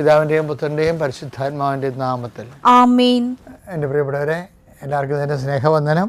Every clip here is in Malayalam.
പിതാവിന്റെയും പുത്രന്റെയും പരിശുദ്ധാത്മാവിന്റെയും നാമത്തിൽ ആമീൻ. എന്റെ പ്രിയപ്പെട്ടവരെ എല്ലാവർക്കും എന്റെ സ്നേഹവന്ദനം.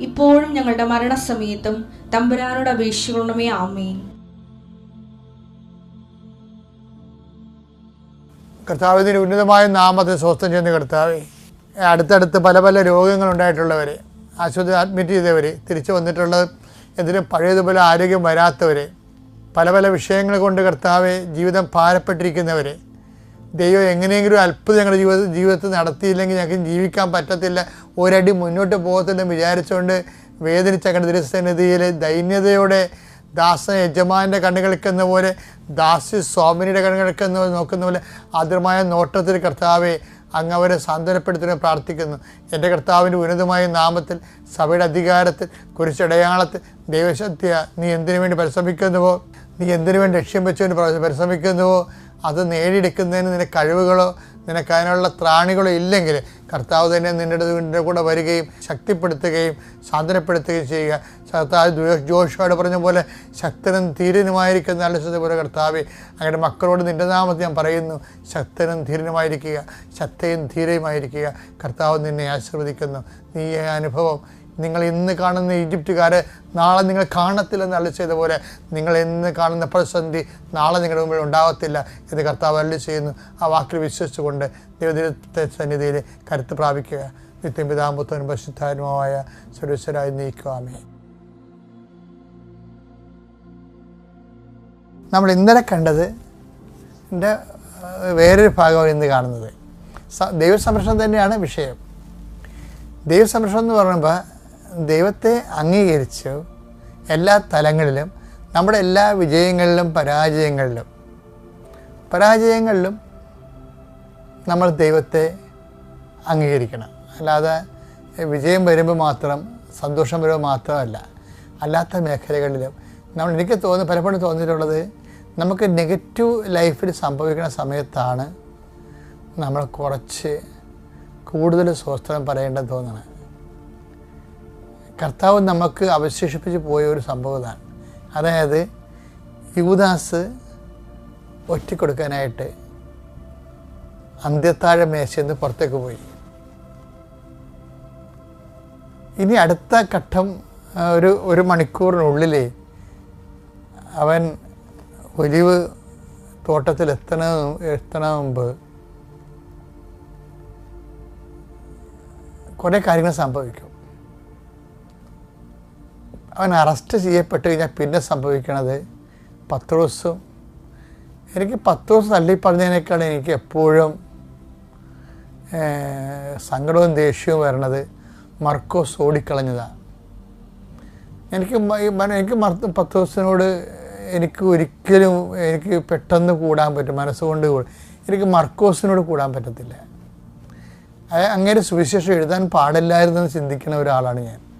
ഇപ്പോഴും ഞങ്ങളുടെ മരണസമയത്തും തമ്പുരാനോട് അപേക്ഷിക്കണമേ ആമേൻ. കർത്താവിന്റെ ഉന്നതമായ നാമത്തെ സ്വസ്ഥം ചെയ്യുന്ന കർത്താവെ അടുത്തടുത്ത് പല പല രോഗങ്ങളുണ്ടായിട്ടുള്ളവർ ആശുപത്രി അഡ്മിറ്റ് ചെയ്തവർ തിരിച്ചു വന്നിട്ടുള്ളത് എന്തിനും പഴയതുപോലെ ആരോഗ്യം വരാത്തവർ പല പല വിഷയങ്ങൾ കൊണ്ട് കർത്താവെ ജീവിതം ഭാരപ്പെട്ടിരിക്കുന്നവർ ദൈവം എങ്ങനെയെങ്കിലും അത്ഭുതം ഞങ്ങളുടെ ജീവിത ജീവിതത്തിൽ നടത്തിയില്ലെങ്കിൽ ഞങ്ങൾക്ക് ജീവിക്കാൻ പറ്റത്തില്ല. ഒരടി മുന്നോട്ട് പോകത്തില്ലെന്ന് വിചാരിച്ചുകൊണ്ട് വേദനിച്ച കണ്ട ദൃസന്നിധിയിൽ ദൈന്യതയോടെ ദാസ യജമാന്റെ കണ്ണുകൾക്കെന്ന പോലെ ദാസി സ്വാമിനിയുടെ കണ്ണുകൾക്കെന്ന പോലെ നോക്കുന്ന പോലെ ആദ്യമായ നോട്ടത്തിൽ കർത്താവെ അങ്ങ് അവരെ സാന്ത്വനപ്പെടുത്തുന്ന പ്രാർത്ഥിക്കുന്നു. എന്റെ കർത്താവിന്റെ ഉന്നതമായ നാമത്തിൽ സഭയുടെ അധികാരത്തിൽ കുരിശടയാളത്തിൽ ദൈവശക്തിയ നീ എന്തിനു വേണ്ടി പരിശ്രമിക്കുന്നുവോ? നീ എന്തിനു വേണ്ടി ലക്ഷ്യം വെച്ചുകൊണ്ട് പ്ര- പരിശ്രമിക്കുന്നുവോ? അത് നേടിയെടുക്കുന്നതിന് നിന്റെ കഴിവുകളോ നിനക്ക് ത്രാണികളോ ഇല്ലെങ്കിൽ കർത്താവ് തന്നെ നിന്റെ നിന്റെ കൂടെ വരികയും ശക്തിപ്പെടുത്തുകയും സാന്ത്വനപ്പെടുത്തുകയും ചെയ്യുക. കർത്താവ് ജോഷോട് പറഞ്ഞ പോലെ ശക്തനും ധീരനുമായിരിക്കുന്ന അലസത പോലെ കർത്താവെ അങ്ങനെ മക്കളോട് നിന്റെ നാമത്തിൽ ഞാൻ പറയുന്നു ശക്തനും ധീരനുമായിരിക്കുക ശക്തയും ധീരയുമായിരിക്കുക. കർത്താവ് നിന്നെ ആശീർവദിക്കുന്നു. നീ അനുഭവം നിങ്ങൾ ഇന്ന് കാണുന്ന ഈജിപ്തുകാരെ നാളെ നിങ്ങൾ കാണത്തില്ലെന്ന് അള്ളി ചെയ്ത പോലെ നിങ്ങൾ ഇന്ന് കാണുന്ന പ്രതിസന്ധി നാളെ നിങ്ങളുടെ മുമ്പിൽ ഉണ്ടാകത്തില്ല എന്ന് കർത്താവ് അള്ളി ചെയ്യുന്നു. ആ വാക്കിൽ വിശ്വസിച്ചുകൊണ്ട് ദൈവദൈവത്തെ സന്നിധിയിൽ കരുത്ത് പ്രാപിക്കുക. നിത്യം പിതാമ്പത്വനും പരിശുദ്ധാനുമായ സുരേശ്വരായി നീക്കുവാമേ നമ്മൾ ഇന്നലെ കണ്ടത് എന്റെ വേറൊരു ഭാഗമാണ് ഇന്ന് കാണുന്നത്. ദൈവസംരക്ഷണം തന്നെയാണ് വിഷയം. ദൈവസംരക്ഷണം എന്ന് പറയുമ്പോൾ ദൈവത്തെ അംഗീകരിച്ച് എല്ലാ തലങ്ങളിലും നമ്മുടെ എല്ലാ വിജയങ്ങളിലും പരാജയങ്ങളിലും പരാജയങ്ങളിലും നമ്മൾ ദൈവത്തെ അംഗീകരിക്കണം. അല്ലാതെ വിജയം വരുമ്പോൾ മാത്രം സന്തോഷം വരുമ്പോൾ മാത്രമല്ല അല്ലാത്ത മേഖലകളിലും നമ്മൾ എനിക്ക് തോന്നുന്നു പലപ്പോഴും തോന്നിയിട്ടുള്ളത് നമുക്ക് നെഗറ്റീവ് ലൈഫിൽ സംഭവിക്കുന്ന സമയത്താണ് നമ്മൾ കുറച്ച് കൂടുതൽ സ്വസ്ഥം പറയേണ്ടത് തോന്നണം കർത്താവ് നമുക്ക് അവശേഷിപ്പിച്ച് പോയ ഒരു സംഭവമാണ് അതായത് യൂദാസ് ഒറ്റിക്കൊടുക്കാനായിട്ട് അന്ത്യത്താഴ മേശയിൽ നിന്ന് പുറത്തേക്ക് പോയി. ഇനി അടുത്ത ഘട്ടം ഒരു ഒരു മണിക്കൂറിനുള്ളിൽ അവൻ ഒലിവ് തോട്ടത്തിൽ എത്തണ എത്തണ മുമ്പ് കുറേ കാര്യങ്ങൾ സംഭവിക്കും. അവൻ അറസ്റ്റ് ചെയ്യപ്പെട്ട് കഴിഞ്ഞാൽ പിന്നെ സംഭവിക്കണത് പത്ത് ദിവസം. എനിക്ക് പത്രോസ് തള്ളി പറഞ്ഞതിനേക്കാൾ എനിക്ക് എപ്പോഴും സങ്കടവും ദേഷ്യവും വരണത് മർക്കോസ് ഓടിക്കളഞ്ഞതാണ് എനിക്ക് എനിക്ക് ഈ മന- എനിക്ക് ഒരിക്കലും എനിക്ക് പെട്ടെന്ന് കൂടാൻ പറ്റും മനസ്സുകൊണ്ട് എനിക്ക് മർക്കോസിനോട് കൂടാൻ പറ്റത്തില്ല. അങ്ങനെ സുവിശേഷം എഴുതാൻ പാടില്ലായിരുന്നെന്ന് ചിന്തിക്കുന്ന ഒരാളാണ് ഞാൻ.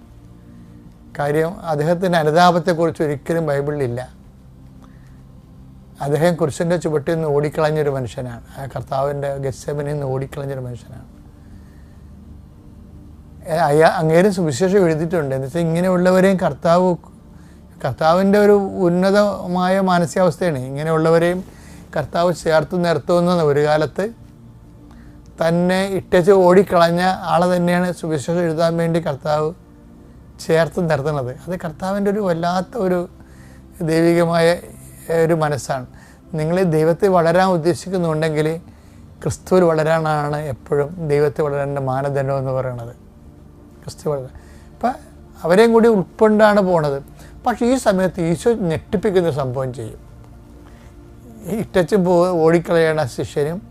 കാര്യം അദ്ദേഹത്തിന്റെ അനുതാപത്തെക്കുറിച്ച് ഒരിക്കലും ബൈബിളിലില്ല. അദ്ദേഹം കുരിശന്റെ ചുവട്ടിൽ നിന്ന് ഓടിക്കളഞ്ഞൊരു മനുഷ്യനാണ്. ആ കർത്താവിന്റെ ഗസ്സബനിൽ നിന്ന് ഓടിക്കളഞ്ഞൊരു മനുഷ്യനാണ്. അയാ അങ്ങേരും സുവിശേഷം എഴുതിയിട്ടുണ്ട്. എന്നുവെച്ചാൽ ഇങ്ങനെയുള്ളവരെയും കർത്താവ് കർത്താവിന്റെ ഒരു ഉന്നതമായ മാനസികാവസ്ഥയാണ്. ഇങ്ങനെയുള്ളവരെയും കർത്താവ് ചേർത്ത് നിർത്തുന്ന ഒരു കാലത്ത് തന്നെ ഇട്ടച്ച് ഓടിക്കളഞ്ഞ ആളെ തന്നെയാണ് സുവിശേഷം എഴുതാൻ വേണ്ടി കർത്താവ് ചേർത്ത് നിർത്തുന്നത്. അത് കർത്താവിന്റെ ഒരു വല്ലാത്ത ഒരു ദൈവികമായ ഒരു മനസ്സാണ്. നിങ്ങൾ ദൈവത്തെ വളരാൻ ഉദ്ദേശിക്കുന്നുണ്ടെങ്കിൽ ക്രിസ്തുവിൽ വളരാനാണ് എപ്പോഴും ദൈവത്തെ വളരാന്റെ മാനദണ്ഡം എന്ന് പറയുന്നത്. ക്രിസ്തു വളരാൻ. അപ്പം അവരെയും കൂടി ഉൾക്കൊണ്ടാണ് പോണത്. പക്ഷേ ഈ സമയത്ത് ഈശോ ഞെട്ടിപ്പിക്കുന്ന സംഭവം ചെയ്യും. ഈ ഇട്ടച്ചും പോ ഓടിക്കളയണ ശിഷ്യനും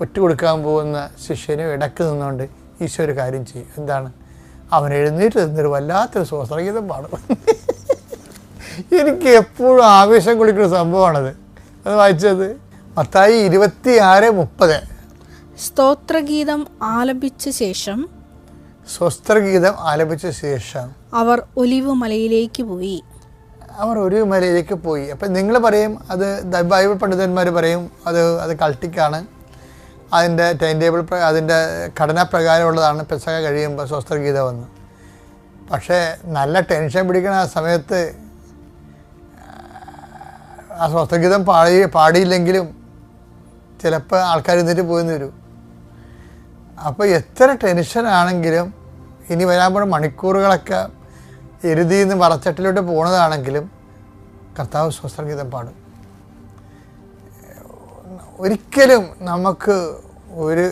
ഒറ്റ കൊടുക്കാൻ പോകുന്ന ശിഷ്യനും ഇടയ്ക്ക് നിന്നുകൊണ്ട് ഈശോ ഒരു കാര്യം ചെയ്യും. എന്താണ്? അവൻ എഴുന്നേറ്റ് നിന്നൊരു വല്ലാത്തൊരു സ്വസംഗീതം പാടും. എനിക്ക് എപ്പോഴും ആവേശം കുളിക്കുന്ന സംഭവമാണത്. അത് വായിച്ചത് മത്തായി ഇരുപത്തി ആറ് മുപ്പത്. സ്തോത്രഗീതം ആലപിച്ച ശേഷം സ്വസ്ത്രഗീതം ആലപിച്ച ശേഷം അവർ ഒലിവ് മലയിലേക്ക് പോയി. അവർ ഒരു മലയിലേക്ക് പോയി. അപ്പം നിങ്ങൾ പറയും അത് ബൈബിൾ പണ്ഡിതന്മാർ പറയും അത് അത് കൾട്ടിക്കാണ് അതിന്റെ ടൈം ടേബിൾ അതിന്റെ ഘടനാപ്രകാരമുള്ളതാണ് പെസക കഴിയുമ്പോൾ സ്വസ്ഥഗീത വന്ന് പക്ഷേ നല്ല ടെൻഷൻ പിടിക്കുന്ന ആ സമയത്ത് ആ സ്വസ്ഥഗീതം പാടി പാടിയില്ലെങ്കിലും ചിലപ്പോൾ ആൾക്കാർ ഇന്നിട്ട് പോയി വരും. അപ്പോൾ എത്ര ടെൻഷനാണെങ്കിലും ഇനി വരാൻ മണിക്കൂറുകളൊക്കെ എരുതിയിൽ നിന്ന് വറച്ചട്ടിലോട്ട് പോണതാണെങ്കിലും കർത്താവ് സ്വസ്ഥഗീതം പാടും. ഒരിക്കലും നമുക്ക് ഒരു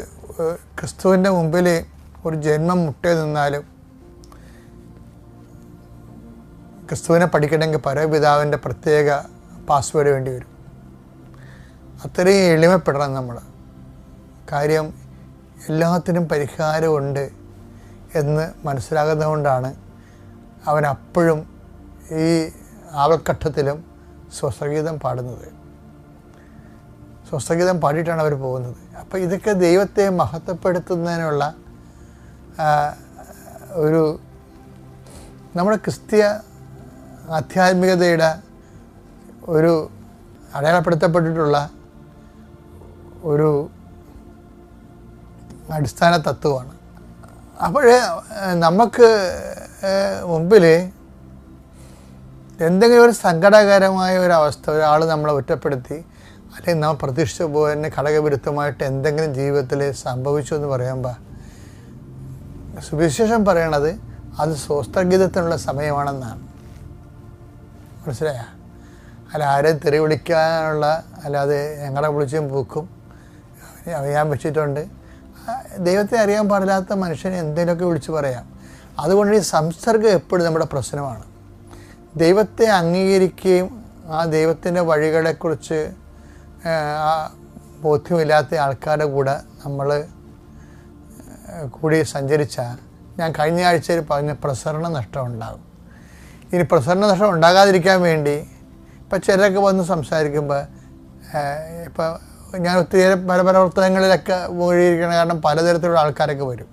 ക്രിസ്തുവിന്റെ മുമ്പിൽ ഒരു ജന്മം മുട്ടേ നിന്നാലും ക്രിസ്തുവിനെ പഠിക്കണമെങ്കിൽ പരപിതാവിന്റെ പ്രത്യേക പാസ്വേഡ് വേണ്ടി വരും. അത്രയും എളിമപ്പെടണം നമ്മൾ. കാര്യം എല്ലാത്തിനും പരിഹാരമുണ്ട് എന്ന് മനസ്സിലാകുന്നതുകൊണ്ടാണ് അവൻ അപ്പോഴും ഈ ആവൽഘട്ടത്തിലും സ്വസംഗീതം പാടുന്നത്. സ്വസംഗീതം പാടിയിട്ടാണ് അവർ പോകുന്നത്. അപ്പോൾ ഇതൊക്കെ ദൈവത്തെ മഹത്വപ്പെടുത്തുന്നതിനുള്ള ഒരു നമ്മുടെ ക്രിസ്തീയ ആധ്യാത്മികതയുടെ ഒരു അടയാളപ്പെടുത്തപ്പെട്ടിട്ടുള്ള ഒരു അടിസ്ഥാന തത്വമാണ്. അപ്പോഴേ നമുക്ക് മുമ്പിൽ എന്തെങ്കിലും ഒരു സങ്കടകരമായ ഒരു അവസ്ഥ ഒരാൾ നമ്മളെ ഒറ്റപ്പെടുത്തി അല്ലെങ്കിൽ നാം പ്രതീക്ഷിച്ച പോലെ തന്നെ ഘടകവിരുദ്ധമായിട്ട് എന്തെങ്കിലും ജീവിതത്തിൽ സംഭവിച്ചു എന്ന് പറയുമ്പോൾ സുവിശേഷം പറയണത് അത് സ്വസ്ഥഗീതത്തിനുള്ള സമയമാണെന്നാണ്. മനസ്സിലായ? അല്ല ആരെയും തെറി വിളിക്കാനുള്ള അല്ലാതെ ഞങ്ങളെ വിളിച്ചും പൂക്കും. അറിയാൻ വെച്ചിട്ടുണ്ട് ദൈവത്തെ അറിയാൻ പാടില്ലാത്ത മനുഷ്യനെ എന്തെങ്കിലുമൊക്കെ വിളിച്ച് പറയാം. അതുകൊണ്ട് ഈ സംസർഗം എപ്പോഴും നമ്മുടെ പ്രശ്നമാണ്. ദൈവത്തെ അംഗീകരിക്കുകയും ആ ദൈവത്തിന്റെ വഴികളെക്കുറിച്ച് ആ, ബോധ്യമില്ലാത്ത ആൾക്കാരുടെ കൂടെ നമ്മൾ കൂടി സഞ്ചരിച്ചാൽ ഞാൻ കഴിഞ്ഞ ആഴ്ചയിൽ പറഞ്ഞ പ്രസരണ നഷ്ടം ഉണ്ടാകും. ഇനി പ്രസരണ നഷ്ടം ഉണ്ടാകാതിരിക്കാൻ വേണ്ടി ഇപ്പം ചിലരൊക്കെ വന്ന് സംസാരിക്കുമ്പോൾ ഇപ്പോൾ ഞാൻ ഒത്തിരി പല പ്രവർത്തനങ്ങളിലൊക്കെ പോയിരിക്കണം കാരണം പലതരത്തിലുള്ള ആൾക്കാരൊക്കെ വരും.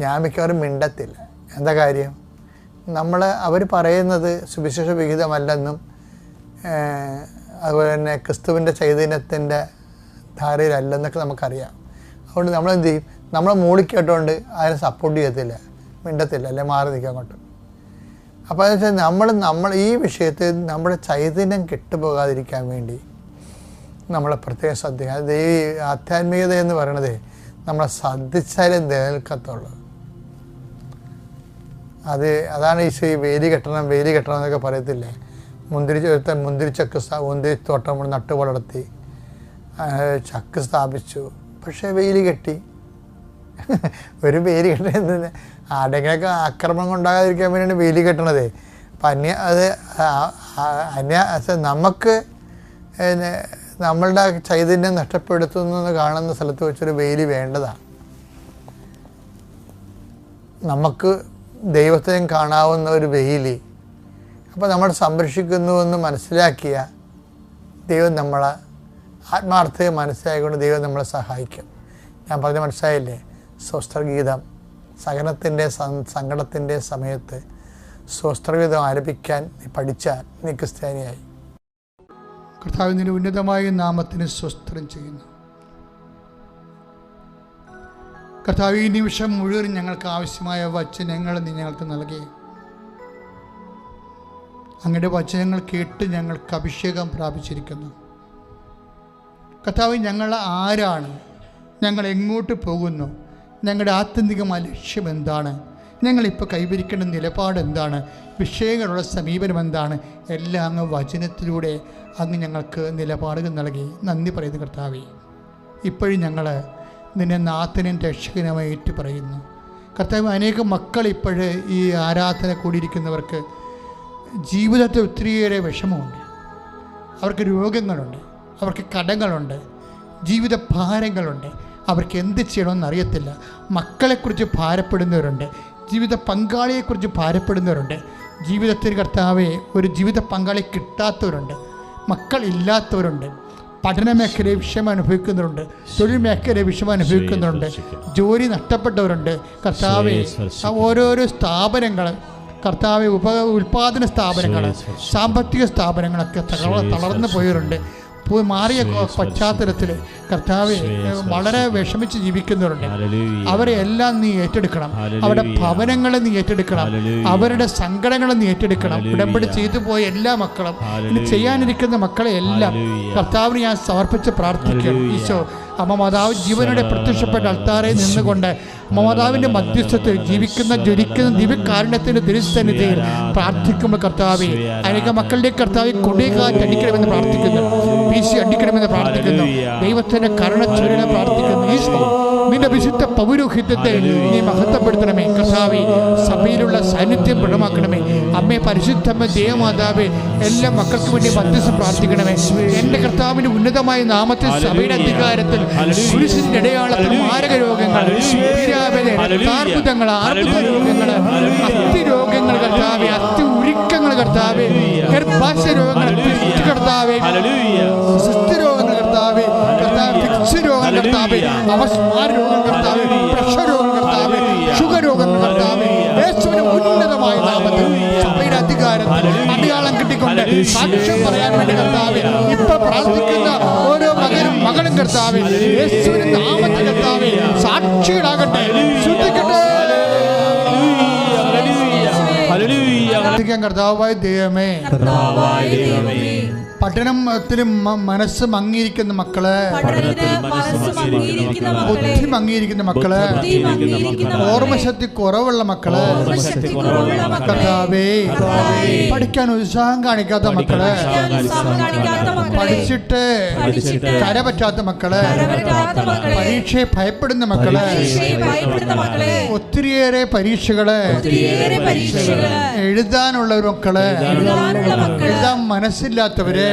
ഞാൻ മിക്കവാറും മിണ്ടത്തില്ല. എന്താ കാര്യം? നമ്മൾ അവർ പറയുന്നത് സുവിശേഷ വിഹിതമല്ലെന്നും അതുപോലെ തന്നെ ക്രിസ്തുവിന്റെ ചൈതന്യത്തിന്റെ ധാരയിലല്ലെന്നൊക്കെ നമുക്കറിയാം. അതുകൊണ്ട് നമ്മളെന്ത് ചെയ്യും? നമ്മളെ മൂളിക്കേട്ടുകൊണ്ട് അതിനെ സപ്പോർട്ട് ചെയ്യത്തില്ല മിണ്ടത്തില്ല അല്ലെ മാറി നിൽക്കാൻ അങ്ങോട്ട്. അപ്പോൾ എന്ന് വെച്ചാൽ നമ്മൾ നമ്മൾ ഈ വിഷയത്തിൽ നമ്മുടെ ചൈതന്യം കെട്ടുപോകാതിരിക്കാൻ വേണ്ടി നമ്മളെ പ്രത്യേകം ശ്രദ്ധിക്കുക അത് ഈ ആധ്യാത്മികത എന്ന് പറയണത് നമ്മളെ ശ്രദ്ധിച്ചാലേ നിലനിൽക്കത്തുള്ളൂ. അത് അതാണ് ഈ വേലി കെട്ടണം വേലി കെട്ടണം എന്നൊക്കെ പറയത്തില്ലേ? മുന്തിരി മുന്തിരി മുന്തിരിച്ചക്ക് സ്ഥാ മുന്തിരി തോട്ടം നട്ടു വളർത്തി ചക്ക് സ്ഥാപിച്ചു. പക്ഷേ വെയിൽ കെട്ടി. ഒരു വേലി കെട്ടി ആടെങ്കിലൊക്കെ ആക്രമണം ഉണ്ടാകാതിരിക്കാൻ വേണ്ടിയാണ് വേലി കെട്ടണത്. അപ്പം അന്യ അത് അന്യ നമുക്ക് നമ്മളുടെ ചൈതന്യം നഷ്ടപ്പെടുത്തുന്നു കാണുന്ന സ്ഥലത്ത് വെച്ചൊരു വേലി വേണ്ടതാണ്. നമുക്ക് ദൈവത്തെയും കാണാവുന്ന ഒരു വെയിലി അപ്പോൾ നമ്മൾ സംരക്ഷിക്കുന്നുവെന്ന് മനസ്സിലാക്കിയ ദൈവം നമ്മളെ ആത്മാർത്ഥത മനസ്സിലാക്കിക്കൊണ്ട് ദൈവം നമ്മളെ സഹായിക്കും. ഞാൻ പറഞ്ഞ മനസ്സിലായില്ലേ? സ്വസ്ത്രഗീതം സഹനത്തിന്റെ സങ്കടത്തിന്റെ സമയത്ത് സ്വസ്ത്രഗീതം ആലപിക്കാൻ നീ പഠിച്ചാൽ നീ ക്രിസ്ത്യാനിയായി. കർത്താവിന്റെ ഉന്നതമായ നാമത്തിന് സ്വസ്ത്രം ചെയ്യുന്നു. കർത്താവ് ഈ നിമിഷം മുഴുവൻ ഞങ്ങൾക്ക് ആവശ്യമായ വചനങ്ങൾ നീ ഞങ്ങൾക്ക് നൽകി. അങ്ങയുടെ വചനങ്ങൾ കേട്ട് ഞങ്ങൾക്ക് അഭിഷേകം പ്രാപിച്ചിരിക്കുന്നു. കർത്താവ് ഞങ്ങൾ ആരാണ്? ഞങ്ങൾ എങ്ങോട്ട് പോകുന്നു? ഞങ്ങളുടെ ആത്യന്തികമായ ലക്ഷ്യം എന്താണ്? ഞങ്ങളിപ്പോൾ കൈവരിക്കേണ്ട നിലപാട് എന്താണ്? വിഷയങ്ങളുള്ള സമീപനം എന്താണ്? എല്ലാം അങ്ങ് വചനത്തിലൂടെ അങ്ങ് ഞങ്ങൾക്ക് നിലപാടുകൾ നൽകി. നന്ദി പറയുന്നു കർത്താവെ. ഇപ്പോഴും ഞങ്ങൾ നിന്നെ നാഥനും രക്ഷകനുമായി ഏറ്റു പറയുന്നു കർത്താവ് അനേകം മക്കൾ ഇപ്പോഴ് ഈ ആരാധന കൂടിയിരിക്കുന്നവർക്ക് ജീവിതത്തിൽ ഒത്തിരിയേറെ വിഷമമുണ്ട്. അവർക്ക് രോഗങ്ങളുണ്ട് അവർക്ക് കടങ്ങളുണ്ട് ജീവിത ഭാരങ്ങളുണ്ട്. അവർക്ക് എന്ത് ചെയ്യണമെന്ന് അറിയത്തില്ല. മക്കളെക്കുറിച്ച് ഭാരപ്പെടുന്നവരുണ്ട് ജീവിത പങ്കാളിയെക്കുറിച്ച് ഭാരപ്പെടുന്നവരുണ്ട്. ജീവിതത്തിൽ കർത്താവെ ഒരു ജീവിത പങ്കാളി കിട്ടാത്തവരുണ്ട് മക്കളില്ലാത്തവരുണ്ട്. പഠന മേഖലയിൽ വിഷയം അനുഭവിക്കുന്നവരുണ്ട് തൊഴിൽ മേഖലയിൽ വിഷയം അനുഭവിക്കുന്നവരുണ്ട് ജോലി നഷ്ടപ്പെട്ടവരുണ്ട്. കർത്താവെ ഓരോരോ സ്ഥാപനങ്ങൾ കർത്താവ് ഉപ ഉൽപാദന സ്ഥാപനങ്ങൾ സാമ്പത്തിക സ്ഥാപനങ്ങളൊക്കെ തകർന്ന് തളർന്നു പോയവരുണ്ട്. പോ- മാറിയ പശ്ചാത്തലത്തിൽ കർത്താവ് വളരെ വിഷമിച്ച് ജീവിക്കുന്നവരുണ്ട്. അവരെ എല്ലാം നീ ഏറ്റെടുക്കണം. അവരുടെ ഭവനങ്ങളെ നീ ഏറ്റെടുക്കണം. അവരുടെ സങ്കടങ്ങളെ നീ ഏറ്റെടുക്കണം. ഉടമ്പടി ചെയ്തു പോയ എല്ലാ മക്കളും ഇനി ചെയ്യാനിരിക്കുന്ന മക്കളെ എല്ലാം കർത്താവിന് ഞാൻ സമർപ്പിച്ച് പ്രാർത്ഥിക്കണം ഈശോ അമ്മ മാതാവ് ജീവനോടെ പ്രത്യക്ഷപ്പെട്ട അൾത്താറെ നിന്നുകൊണ്ട് അമ്മ മാതാവിന്റെ മധ്യസ്ഥത്തിൽ ജീവിക്കുന്ന ജ്വലിക്കുന്ന ദിവ്യകാരുണ്യത്തിന്റെ തിരുസന്നിധിയിൽ പ്രാർത്ഥിക്കുമ്പോൾ കർത്താവെ അനേക മക്കളുടെ കർത്താവ് കൊടികാറ്റ് അടിക്കണമെന്ന് പ്രാർത്ഥിക്കുന്നു. പി സി അടിക്കണമെന്ന് പ്രാർത്ഥിക്കുന്നു. ദൈവത്തിന്റെ കരുണ പ്രാർത്ഥിക്കുന്നു. നിന്റെ വിശുദ്ധ പൗരോഹിത്യത്തെ നീ മഹത്വപ്പെടുത്തണമേ. കർത്താവെ സഭയിലുള്ള സാന്നിധ്യം ദൃഢമാക്കണമേ അമ്മേ പരിശുദ്ധമ്മ ദേവമാതാവേ എല്ലാ മക്കൾക്ക് വേണ്ടി മധ്യസ്ഥം പ്രാർത്ഥിക്കണമേ. എന്റെ കർത്താവിന്റെ ഉന്നതമായ നാമത്തിൽ സഭയുടെ അധികാരത്തിൽ കുരിശിന്റെ ഇടയാളത്തിൽ മാരക രോഗങ്ങൾ അർബുദങ്ങൾ അർബുദ രോഗങ്ങൾ അസ്ഥി രോഗങ്ങൾ കർത്താവെ അസ്ഥി ഉരുക്കങ്ങൾ കർത്താവെ ഗർഭാശയ രോഗങ്ങൾ കർത്താവെ സിസ്തി രോഗങ്ങൾ കർത്താവെ രോഗങ്ങൾ കർത്താവെ അവസ്മാര രോഗം കർത്താവേ പ്രഷർ രോഗം കർത്താവേ ഷുഗർ രോഗം കർത്താവേ യേശുവിന് ഉന്നതമായ നാമത്തിൽ സഭയുടെ അധികാരത്തിൽ അടയാളം കിട്ടിക്കൊണ്ട് സാക്ഷ്യം പറയാൻ വേണ്ടി കർത്താവേ ഇപ്പൊ പ്രാർത്ഥിക്കുന്ന ഓരോ മകനും മകളും കർത്താവേ യേശുവിന് നാമത്തിൽ കർത്താവേ സാക്ഷികളാകട്ടെ പ്രാർത്ഥിക്കാൻ കർത്താവായ ദൈവമേ. പഠനത്തിലും മനസ്സ് മങ്ങിയിരിക്കുന്ന മക്കൾ. ബുദ്ധി മങ്ങിയിരിക്കുന്ന മക്കൾ. ഓർമ്മശക്തി കുറവുള്ള മക്കൾ. കർത്താവേ. പഠിക്കാൻ ഉത്സാഹം കാണിക്കാത്ത മക്കൾ. പഠിച്ചിട്ട് കര പറ്റാത്ത മക്കൾ. പരീക്ഷയെ ഭയപ്പെടുന്ന മക്കൾ. ഒത്തിരിയേറെ പരീക്ഷകൾ. എഴുതാനുള്ള മക്കൾ? എഴുതാൻ മനസ്സില്ലാത്തവരെ.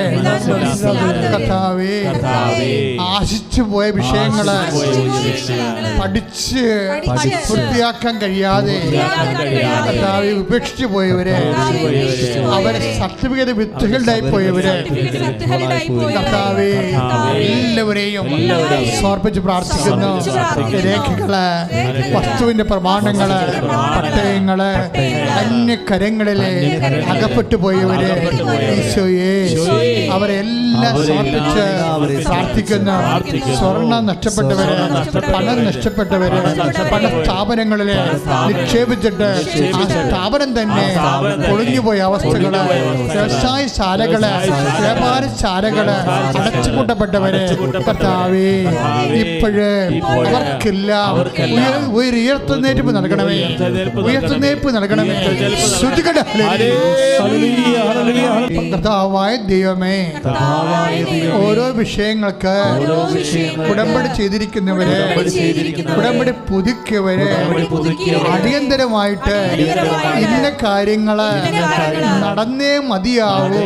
കഥാവേ ആശിച്ചു പോയ വിഷയങ്ങളെ പഠിച്ച് പൂർത്തിയാക്കാൻ കഴിയാതെ കഥാവെ ഉപേക്ഷിച്ചു പോയവരെ. അവരെ സർട്ടിഫിക്കറ്റ് വിത്തുകളുണ്ടായി പോയവരെ. കർത്താവെ എല്ലാവരെയും സമർപ്പിച്ച് പ്രാർത്ഥിക്കുന്നു. രേഖകൾ വസ്തുവിന്റെ പ്രമാണങ്ങൾ പട്ടയങ്ങൾ. അന്യകരങ്ങളിലെ അകപ്പെട്ടു പോയവരെ ഈശോയെ. അവരെ എല്ലാം സമർപ്പിച്ച് പ്രാർത്ഥിക്കുന്നു സ്വർണം നഷ്ടപ്പെട്ടവര് പണം നഷ്ടപ്പെട്ടവര് പല സ്ഥാപനങ്ങളിലെ നിക്ഷേപിച്ചിട്ട് ആ സ്ഥാപനം തന്നെ പൊളിഞ്ഞുപോയ അവസ്ഥകൾ വ്യവസായശാലകൾ വ്യാപാരശാലകൾ അടച്ചുപൂട്ടപ്പെട്ടവര്. കർത്താവേ ഇപ്പോഴ് അവർക്കെല്ലാം ഉയർത്തുന്നേറ്റ് ഉയർത്തുന്നേൽപ്പ് നൽകണമേ. ഉയർത്തുന്നേൽപ്പ് നൽകണമേ. ശ്രുതികട കർത്താവായ ദൈവമേ ഓരോ വിഷയങ്ങൾക്ക് ഉടമ്പടി ചെയ്തിരിക്കുന്നവരെ ഉടമ്പടി പുതുക്കിയവരെ അടിയന്തരമായിട്ട് ഇന്ന കാര്യങ്ങൾ നടന്നേ മതിയാവൂ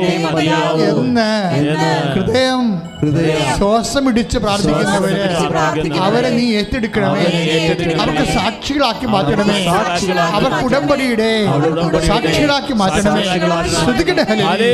എന്ന് ഹൃദയം ശ്വാസം ഇടിച്ച് പ്രാർത്ഥിക്കുന്നവര് അവരെ നീ ഏറ്റെടുക്കണമേ. അവർക്ക് സാക്ഷികളാക്കി മാറ്റണമേ. അവർക്ക് ഉടമ്പടിയുടെ സാക്ഷികളാക്കി മാറ്റണമേ ശ്രദ്ധിക്കട്ടെ ഹലേ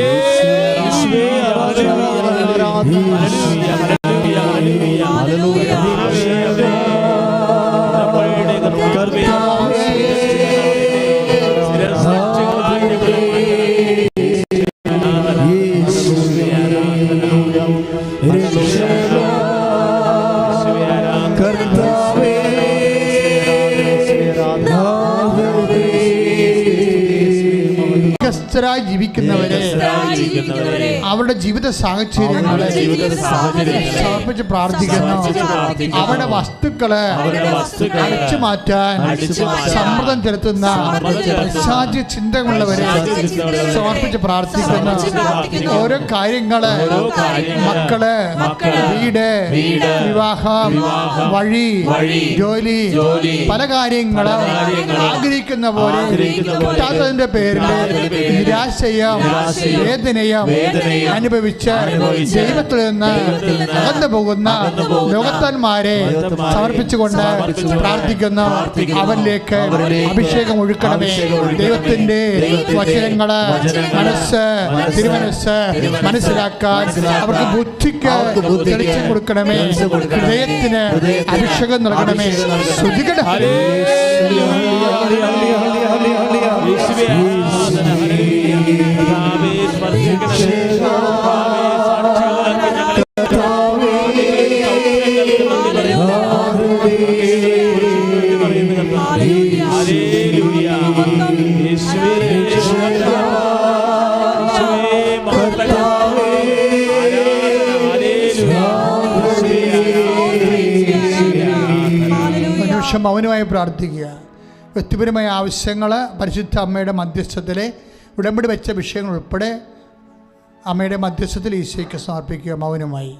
വ്യത്യസ്തരായി ജീവിക്കുന്നവരെ. അവരുടെ ജീവിത സാഹചര്യങ്ങളെ സമർപ്പിച്ച് പ്രാർത്ഥിക്കുന്നു. അവരുടെ വസ്തുക്കളെ അടിച്ചു മാറ്റാൻ സമ്മർദ്ദം ചെലുത്തുന്ന പിശാചി ചിന്തകളുള്ളവരെ സമർപ്പിച്ച് പ്രാർത്ഥിക്കുന്നു. ഓരോ കാര്യങ്ങൾ മക്കൾ വീട് വിവാഹം വഴി ജോലി പല കാര്യങ്ങളും ആഗ്രഹിക്കുന്ന പോലെ കിട്ടാത്തതിന്റെ പേരിൽ നിരാശയും വേദനയും അനുഭവിച്ച് ദൈവത്തിൽ നിന്ന് അകന്നു പോകുന്ന ലോകത്താന്മാരെ സമർപ്പിച്ചുകൊണ്ട് പ്രാർത്ഥിക്കുന്ന അവരിലേക്ക് അഭിഷേകം ഒഴുക്കണമേ. ദൈവത്തിന്റെ വചനങ്ങൾ മനസ്സ് തിരുമനസ് മനസ്സിലാക്കാൻ അവർക്ക് ബുദ്ധിക്ക് തെളിച്ചു കൊടുക്കണമേ. ഹൃദയത്തിന് അഭിഷേകം നൽകണമേ. ശ്രുതികട. മൗനമായി പ്രാർത്ഥിക്കുക. വ്യക്തിപരമായ ആവശ്യങ്ങൾ പരിശുദ്ധ അമ്മയുടെ മധ്യസ്ഥത്തിലെ ഉടമ്പടി വെച്ച വിഷയങ്ങൾ ഉൾപ്പെടെ അമ്മയുടെ മധ്യസ്ഥത്തിൽ ഈശോയ്ക്ക് സമർപ്പിക്കുക. മൗനമായി.